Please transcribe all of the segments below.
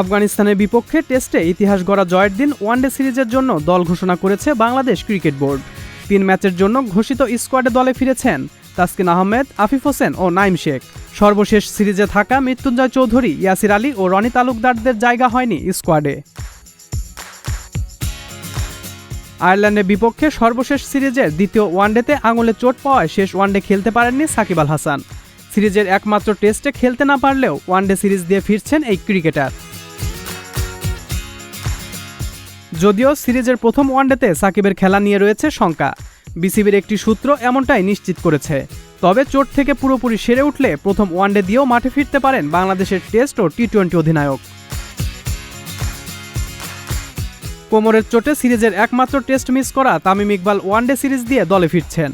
আফগানিস্তানের বিপক্ষে টেস্টে ইতিহাস গড়া জয়ের দিন ওয়ানডে সিরিজের জন্য দল ঘোষণা করেছে বাংলাদেশ ক্রিকেট বোর্ড। তিন ম্যাচের জন্য ঘোষিত স্কোয়াডে দলে ফিরেছেন তাসকিন আহমেদ, আফিফ হোসেন ও নাইম শেখ। সর্বশেষ সিরিজে থাকা মৃত্যুঞ্জয় চৌধুরী, ইয়াসির আলী ও রনি তালুকদারদের জায়গা হয়নি স্কোয়াডে। আয়ারল্যান্ডের বিপক্ষে সর্বশেষ সিরিজের দ্বিতীয় ওয়ানডেতে আঙুলে চোট পাওয়ায় শেষ ওয়ানডে খেলতে পারেননি সাকিব আল হাসান। সিরিজের একমাত্র টেস্টে খেলতে না পারলেও ওয়ানডে সিরিজ দিয়ে ফিরছেন এই ক্রিকেটার। যদিও সিরিজের প্রথম ওয়ানডেতে সাকিবের খেলা নিয়ে রয়েছে শঙ্কা। বিসিবির একটি সূত্র এমনটাই নিশ্চিত করেছে। তবে চোট থেকে পুরোপুরি সেরে উঠলে প্রথম ওয়ানডে দিয়েও মাঠে ফিরতে পারেন বাংলাদেশের টেস্ট ও টি টোয়েন্টি অধিনায়ক। কোমরের চোটে সিরিজের একমাত্র টেস্ট মিস করা তামিম ইকবাল ওয়ানডে সিরিজ দিয়ে দলে ফিরছেন।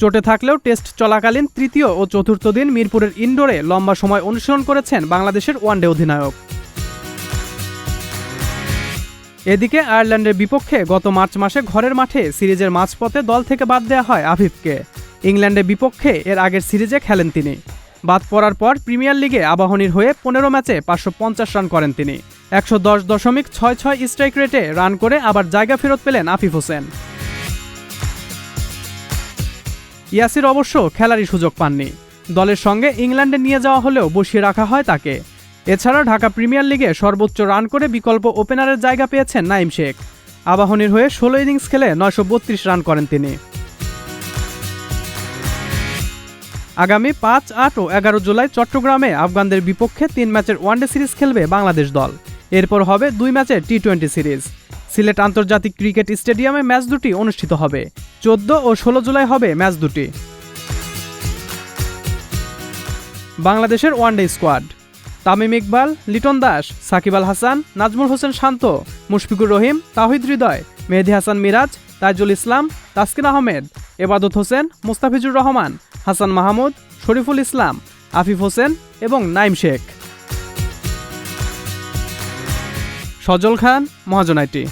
চোটে থাকলেও টেস্ট চলাকালীন তৃতীয় ও চতুর্থ দিন মিরপুরের ইনডোরে লম্বা সময় অনুশীলন করেছেন বাংলাদেশের ওয়ানডে অধিনায়ক। এদিকে আয়ারল্যান্ডের বিপক্ষে গত মার্চ মাসে ঘরের মাঠে সিরিজের মাঝপথে দল থেকে বাদ দেওয়া হয় আফিফকে। ইংল্যান্ডের বিপক্ষে এর আগের সিরিজে খেলেন তিনি। বাদ পড়ার পর প্রিমিয়ার লিগে আবাহনীর হয়ে পনেরো ম্যাচে পাঁচশো পঞ্চাশ রান করেন তিনি। একশো দশ দশমিক ছয় ছয় স্ট্রাইক রেটে রান করে আবার জায়গা ফেরত পেলেন আফিফ হোসেন। ইয়াসির অবশ্য খেলারই সুযোগ পাননি। দলের সঙ্গে ইংল্যান্ডে নিয়ে যাওয়া হলেও বসিয়ে রাখা হয় তাকে। এছাড়া ঢাকা প্রিমিয়ার লিগে সর্বোচ্চ রান করে বিকল্প ওপেনারের জায়গা পেয়েছেন নাইম শেখ। আবাহনীর হয়ে ষোলো ইনিংস খেলে নয়শো বত্রিশ রান করেন তিনি। আগামী পাঁচ, আট ও এগারো জুলাই চট্টগ্রামে আফগানদের বিপক্ষে তিন ম্যাচের ওয়ানডে সিরিজ খেলবে বাংলাদেশ দল। এরপর হবে দুই ম্যাচের টি টোয়েন্টি সিরিজ। সিলেট আন্তর্জাতিক ক্রিকেট স্টেডিয়ামে ম্যাচ দুটি অনুষ্ঠিত হবে। চোদ্দ ও ষোলো জুলাই হবে ম্যাচ দুটি। বাংলাদেশের one day squad. Tamim Iqbal, Liton Das, Shakib Al Hasan, Najmul Hossain Shanto, Mushfiqur Rahim, Towhid Hridoy, Mehedi Hasan Miraz, Taijul Islam, Taskin Ahmed, Ebadot Hossain, Mustafizur Rahman, Hasan Mahmud, Shariful Islam, Afif Hossain এবং নাইম শেখ। সজল খান মহাজনাইটি